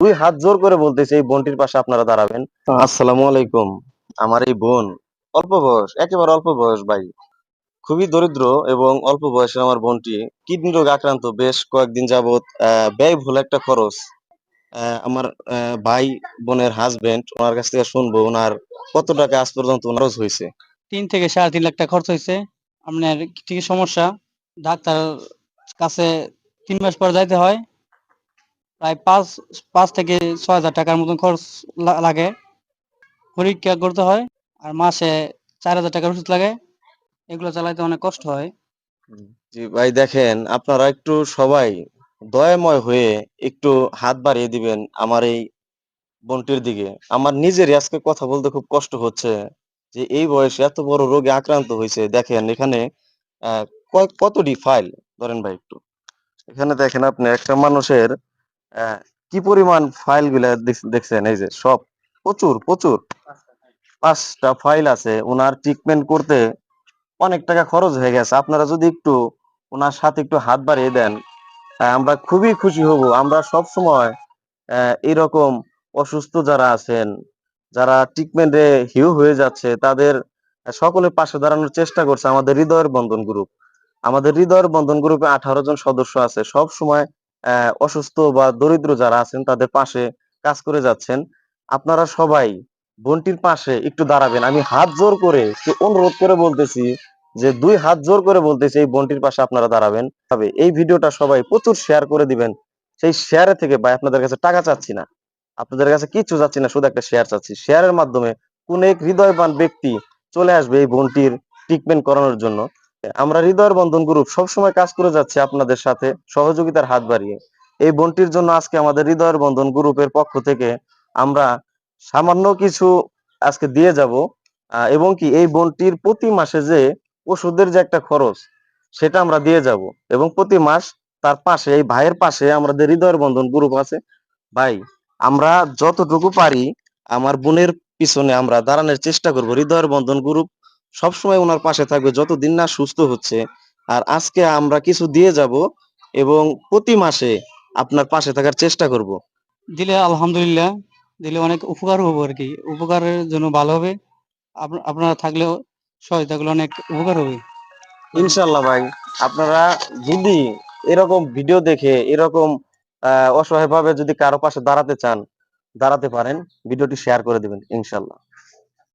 দুই হাত জোর করে বলতেছি এই বোনটির পাশে আপনারা দাঁড়াবেন। আসসালামু আলাইকুম। আমার এই বোন অল্প বয়স একেবারে অল্প বয়স ভাই। খুবই দরিদ্র এবং অল্প বয়সের আমার বোনটি কিডনি রোগ আক্রান্ত। বেশ কয়েকদিন যাবত ব্যয়বহুল একটা খরচ। আমার ভাই বোনের হাজবেন্ড ওনার কাছ থেকে শুনব ওনার কত টাকা আজ পর্যন্ত খরচ হয়েছে। তিন থেকে সাড়ে তিন লাখ টাকা খরচ হয়েছে। আপনার কি সমস্যা? ডাক্তার কাছে তিন মাস পর যাইতে হয়। প্রায় পাঁচ পাঁচ থেকে ছয় হাজার টাকার মতন খরচ লাগে। পরীক্ষা করতে হয় আর মাসে চার হাজার টাকার ওষুধ লাগে। এগুলো চালাইতে অনেক কষ্ট হয়। জি ভাই, দেখেন, আপনারা একটু সবাই দয়াময় হয়ে একটু হাত বাড়িয়ে দিবেন আমার এই বোনটির দিকে। আমার নিজের আজকে কথা বলতে খুব কষ্ট হচ্ছে যে এই বয়সে এত বড় রোগে আক্রান্ত হয়েছে। দেখেন, এখানে কতটি ফাইল ধরেন ভাই একটু। এখানে দেখেন আপনি একটা মানুষের কি পরিমাণ ফাইলগুলা দেখছেন? এই যে সব প্রচুর প্রচুর। পাঁচটা ফাইল আছে ওনার ট্রিটমেন্ট করতে অনেক টাকা খরচ হয়ে গেছে। আপনারা যদি একটু ওনার সাথে একটু হাত বাড়িয়ে দেন আমরা খুবই খুশি হব। আমরা সব সময় এরকম অসুস্থ যারা আছেন, যারা ট্রিটমেন্টে হিউ হয়ে যাচ্ছে, তাদের সকলের পাশে দাঁড়ানোর চেষ্টা করছে। আমাদের হৃদয়ের বন্ধন গ্রুপ আমাদের হৃদয়ের বন্ধন গ্রুপে আঠারো জন সদস্য আছে। সব সময় অসুস্থ বা দরিদ্র যারা আছেন, তাদের পাশে কাজ করে যাচ্ছেন। আপনারা সবাই বোনটির পাশে একটু দাঁড়াবেন। আমি হাত জোর করে অনুরোধ করে বলতেছি যে, দুই হাত জোর করে বলতেছি এই বোনটির পাশে আপনারা দাঁড়াবেন। তবে এই ভিডিওটা সবাই প্রচুর শেয়ার করে দিবেন। সেই শেয়ারে থেকে ভাই আপনাদের কাছে টাকা চাচ্ছি না। আপনাদের কাছে কিচ্ছু চাচ্ছি না, শুধু একটা শেয়ার চাচ্ছি। শেয়ারের মাধ্যমে কোন এক হৃদয়বান ব্যক্তি চলে আসবে এই বোনটির ট্রিটমেন্ট করানোর জন্য। আমরা হৃদয়ের বন্ধন গ্রুপ সবসময় কাজ করে যাচ্ছি আপনাদের সাথে সহযোগিতার হাত বাড়িয়ে। এই বোনটির জন্য আজকে আমাদের হৃদয়ের বন্ধন গ্রুপের পক্ষ থেকে আমরা সামান্য কিছু আজকে দিয়ে যাব এবং কি এই বোনটির প্রতি মাসে যে ওষুধের যে একটা খরচ, সেটা আমরা দিয়ে যাব। এবং প্রতি মাস তার পাশে, এই ভাইয়ের পাশে আমাদের হৃদয়ের বন্ধন গ্রুপ আছে। ভাই, আমরা যতটুকু পারি আমার বোনের পিছনে আমরা দাঁড়ানোর চেষ্টা করব। হৃদয়ের বন্ধন গ্রুপ সবসময় ওনার পাশে থাকবে যতদিন না সুস্থ হচ্ছে। আর আজকে আমরা কিছু দিয়ে যাব এবং প্রতি মাসে আপনার পাশে থাকার চেষ্টা করব। দিলে আলহামদুলিল্লাহ দিলে অনেক উপকার হবে আর কি। উপকারের জন্য ভালো হবে আপনারা থাকলেও সহায়তা করলে অনেক উপকার হবে। ইনশাল্লাহ ভাই আপনারা যদি এরকম ভিডিও দেখে এরকম অসহায় ভাবে যদি কারও পাশে দাঁড়াতে চান দাঁড়াতে পারেন ভিডিওটি শেয়ার করে দিবেন ইনশাল্লাহ